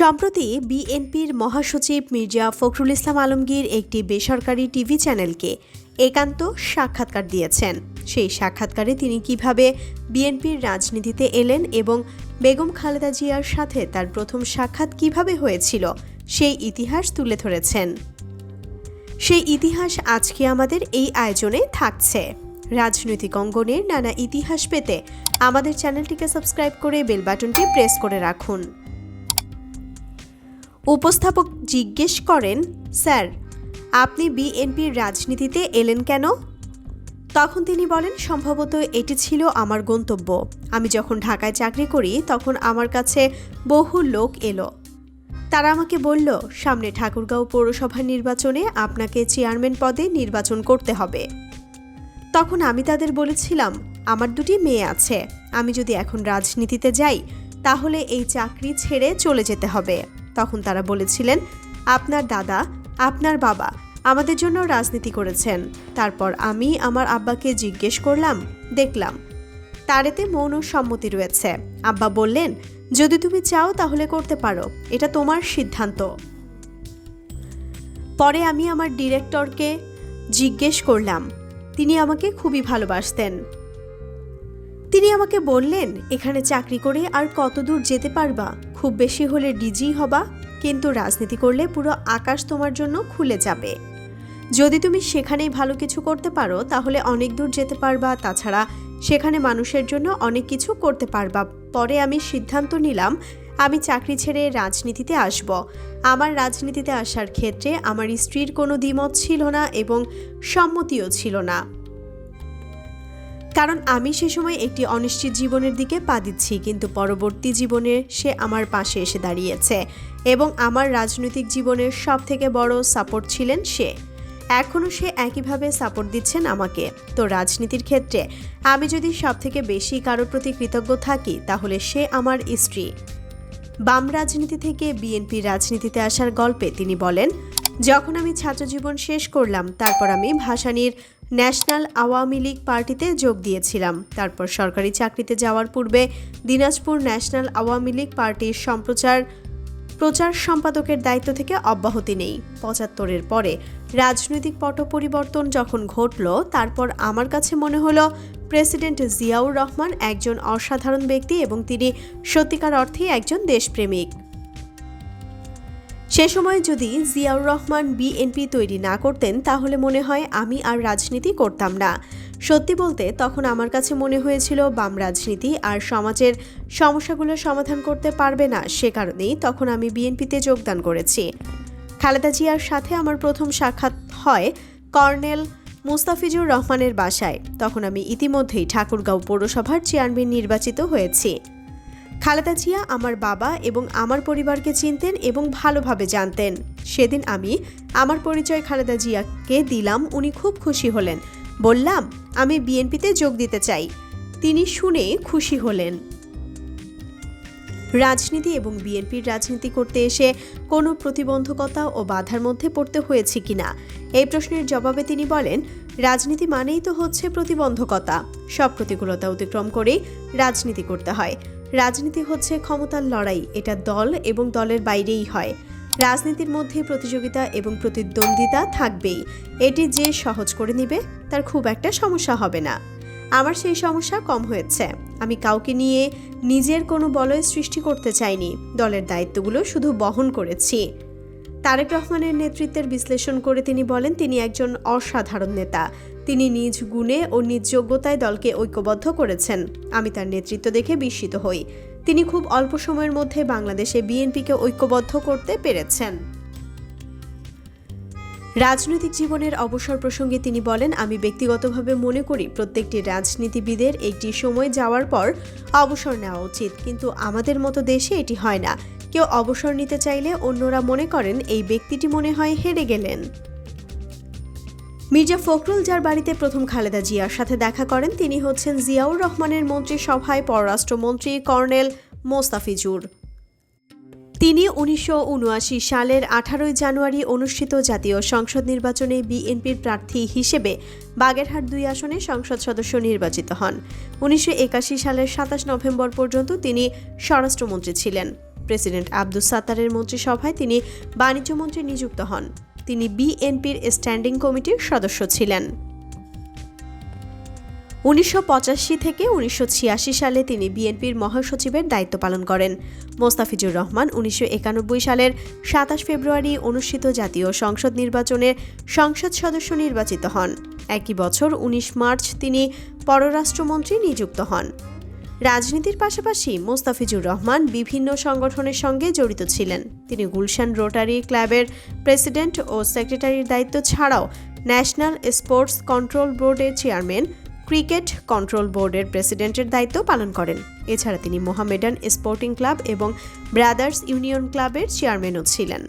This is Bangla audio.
সম্প্রতি বিএনপির মহাসচিব মির্জা ফখরুল ইসলাম আলমগীর একটি বেসরকারি টিভি চ্যানেলকে একান্ত সাক্ষাৎকার দিয়েছেন। সেই সাক্ষাৎকারে তিনি কীভাবে বিএনপির রাজনীতিতে এলেন এবং বেগম খালেদা জিয়ার সাথে তার প্রথম সাক্ষাৎ কীভাবে হয়েছিল, সেই ইতিহাস তুলে ধরেছেন। সেই ইতিহাস আজকে আমাদের এই আয়োজনে থাকছে। রাজনৈতিক অঙ্গনের নানা ইতিহাস পেতে আমাদের চ্যানেলটিকে সাবস্ক্রাইব করে বেল বাটনটি প্রেস করে রাখুন। উপস্থাপক জিজ্ঞেস করেন, স্যার, আপনি বিএনপির রাজনীতিতে এলেন কেন? তখন তিনি বলেন, সম্ভবত এটি ছিল আমার গন্তব্য। আমি যখন ঢাকায় চাকরি করি, তখন আমার কাছে বহু লোক এলো। তারা আমাকে বলল, সামনে ঠাকুরগাঁও পৌরসভা নির্বাচনে আপনাকে চেয়ারম্যান পদে নির্বাচন করতে হবে। তখন আমি তাদের বলেছিলাম, আমার দুটি মেয়ে আছে। আমি যদি এখন রাজনীতিতে যাই, তাহলে এই চাকরি ছেড়ে চলে যেতে হবে। তখন তারা বলেছিলেন, আপনার দাদা, আপনার বাবা আমাদের জন্য রাজনীতি করেছেন। তারপর আমি আমার আব্বাকে জিজ্ঞেস করলাম, দেখলাম তারেতে মৌন সম্মতি রয়েছে। আব্বা বললেন, যদি তুমি চাও তাহলে করতে পারো, এটা তোমার সিদ্ধান্ত। পরে আমি আমার ডিরেক্টরকে জিজ্ঞেস করলাম, তিনি আমাকে খুবই ভালোবাসতেন। তিনি আমাকে বললেন, এখানে চাকরি করে আর কতদূর যেতে পারবা? খুব বেশি হলে ডিজি হবা, কিন্তু রাজনীতি করলে পুরো আকাশ তোমার জন্য খুলে যাবে। যদি তুমি সেখানেই ভালো কিছু করতে পারো, তাহলে অনেক দূর যেতে পারবা। তাছাড়া সেখানে মানুষের জন্য অনেক কিছু করতে পারবা। পরে আমি সিদ্ধান্ত নিলাম, আমি চাকরি ছেড়ে রাজনীতিতে আসব। আমার রাজনীতিতে আসার ক্ষেত্রে আমার স্ত্রীর কোনো দ্বিমত ছিল না এবং সম্মতিও ছিল না। কারণ আমি সে সময় একটি অনিশ্চিত জীবনের দিকে পা দিচ্ছি, কিন্তু পরবর্তী জীবনে সে আমার পাশে এসে দাঁড়িয়েছে এবং আমার রাজনৈতিক জীবনের সব থেকে বড় সাপোর্ট ছিলেন সে। এখনও সে একইভাবে সাপোর্ট দিচ্ছেন আমাকে। তো রাজনীতির ক্ষেত্রে আমি যদি সব থেকে বেশি কারোর প্রতি কৃতজ্ঞ থাকি, তাহলে সে আমার স্ত্রী। বাম রাজনীতি থেকে বিএনপি রাজনীতিতে আসার গল্পে তিনি বলেন, যখন আমি ছাত্রজীবন শেষ করলাম, তারপর আমি ভাসানীর ন্যাশনাল আওয়ামী লীগ পার্টিতে যোগ দিয়েছিলাম। তারপর সরকারি চাকরিতে যাওয়ার পূর্বে দিনাজপুর ন্যাশনাল আওয়ামী লীগ পার্টির সম্প্রচার, প্রচার সম্পাদকের দায়িত্ব থেকে অব্যাহতি নেই। পঁচাত্তরের পরে রাজনৈতিক পট পরিবর্তন যখন ঘটল, তারপর আমার কাছে মনে হলো, প্রেসিডেন্ট জিয়াউর রহমান একজন অসাধারণ ব্যক্তি এবং তিনি সত্যিকার অর্থেই একজন দেশপ্রেমিক। সে সময় যদি জিয়াউর রহমান বিএনপি তৈরি না করতেন, তাহলে মনে হয় আমি আর রাজনীতি করতাম না। সত্যি বলতে, তখন আমার কাছে মনে হয়েছিল বাম রাজনীতি আর সমাজের সমস্যাগুলো সমাধান করতে পারবে না। সে কারণেই তখন আমি বিএনপিতে যোগদান করেছি। খালেদা জিয়ার সাথে আমার প্রথম সাক্ষাৎ হয় কর্নেল মুস্তাফিজুর রহমানের বাসায়। তখন আমি ইতিমধ্যেই ঠাকুরগাঁও পৌরসভার চেয়ারম্যান নির্বাচিত হয়েছি। খালেদা জিয়া আমার বাবা এবং আমার পরিবারকে চিনতেন এবং ভালোভাবে জানতেন। সেদিন আমি আমার পরিচয় খালেদা জিয়াকে দিলাম, উনি খুব খুশি হলেন। বললাম, আমি বিএনপিতে যোগ দিতে চাই। তিনি শুনে খুশি হলেন। রাজনীতি এবং বিএনপির রাজনীতি করতে এসে কোনো প্রতিবন্ধকতা ও বাধার মধ্যে পড়তে হয়েছে কিনা? এই প্রশ্নের জবাবে তিনি বলেন, রাজনীতি মানেই তো হচ্ছে প্রতিবন্ধকতা। সব প্রতিকূলতা অতিক্রম করেই রাজনীতি করতে হয়। রাজনীতি হচ্ছে ক্ষমতার লড়াই, এটা দল এবং দলের বাইরেই হয়। রাজনীতির মধ্যে প্রতিযোগিতা এবং প্রতিদ্বন্দ্বিতা থাকবেই। এটি যে সহজ করে নিবে, তার খুব একটা সমস্যা হবে না। আমার সেই সমস্যা কম হয়েছে। আমি কাউকে নিয়ে নিজের কোনো বলয় সৃষ্টি করতে চাইনি। দলের দায়িত্বগুলো শুধু বহন করেছি। তারেক রহমানের নেতৃত্বের বিশ্লেষণ করে তিনি বলেন, তিনি একজন অসাধারণ নেতা। তিনি নিজ গুণে ও নিজ যোগ্যতায় দলকে ঐক্যবদ্ধ করেছেন। আমি তার নেতৃত্ব দেখে বিস্মিত হই। তিনি খুব অল্প সময়ের মধ্যে বাংলাদেশে বিএনপিকে ঐক্যবদ্ধ করতে পেরেছেন। রাজনৈতিক জীবনের অবসর প্রসঙ্গে তিনি বলেন, আমি ব্যক্তিগতভাবে মনে করি প্রত্যেকটি রাজনীতিবিদের একটি সময় যাওয়ার পর অবসর নেওয়া উচিত। কিন্তু আমাদের মতো দেশে এটি হয় না। কেউ অবসর নিতে চাইলে অন্যরা মনে করেন এই ব্যক্তিটি মনে হয় হেরে গেলেন। মির্জা ফখরুল, যার বাড়িতে প্রথম খালেদা জিয়ার সাথে দেখা করেন, তিনি হচ্ছেন জিয়াউর রহমানের মন্ত্রিসভায় পররাষ্ট্রমন্ত্রী কর্নেল মোস্তাফিজুর। তিনি উনিশশো উনআশি সালের আঠারোই জানুয়ারি অনুষ্ঠিত জাতীয় সংসদ নির্বাচনে বিএনপির প্রার্থী হিসেবে বাগেরহাট দুই আসনে সংসদ সদস্য নির্বাচিত হন। উনিশশো একাশি সালের সাতাশ নভেম্বর পর্যন্ত তিনি স্বরাষ্ট্রমন্ত্রী ছিলেন। প্রেসিডেন্ট আব্দুস সাত্তারের মন্ত্রিসভায় তিনি বাণিজ্যমন্ত্রী নিযুক্ত হন। তিনি বিএনপির স্ট্যান্ডিং কমিটির সদস্য ছিলেন। উনিশশো পঁচাশি থেকে উনিশশো ছিয়াশি সালে তিনি বিএনপির মহাসচিবের দায়িত্ব পালন করেন। মোস্তাফিজুর রহমান উনিশশো একানব্বই সালের সাতাশ ফেব্রুয়ারি অনুষ্ঠিত জাতীয় সংসদ নির্বাচনে সংসদ সদস্য নির্বাচিত হন। একই বছর ১৯ মার্চ তিনি পররাষ্ট্রমন্ত্রী নিযুক্ত হন। রাজনীতির পাশাপাশি মোস্তাফিজুর রহমান বিভিন্ন সংগঠনের সঙ্গে জড়িত ছিলেন। তিনি গুলশান রোটারি ক্লাবের প্রেসিডেন্ট ও সেক্রেটারির দায়িত্ব ছাড়াও ন্যাশনাল স্পোর্টস কন্ট্রোল বোর্ডের চেয়ারম্যান, ক্রিকেট কন্ট্রোল বোর্ডের প্রেসিডেন্টের দায়িত্ব পালন করেন। এছাড়া তিনি মোহামেডান স্পোর্টিং ক্লাব এবং ব্রাদার্স ইউনিয়ন ক্লাবের চেয়ারম্যানও ছিলেন।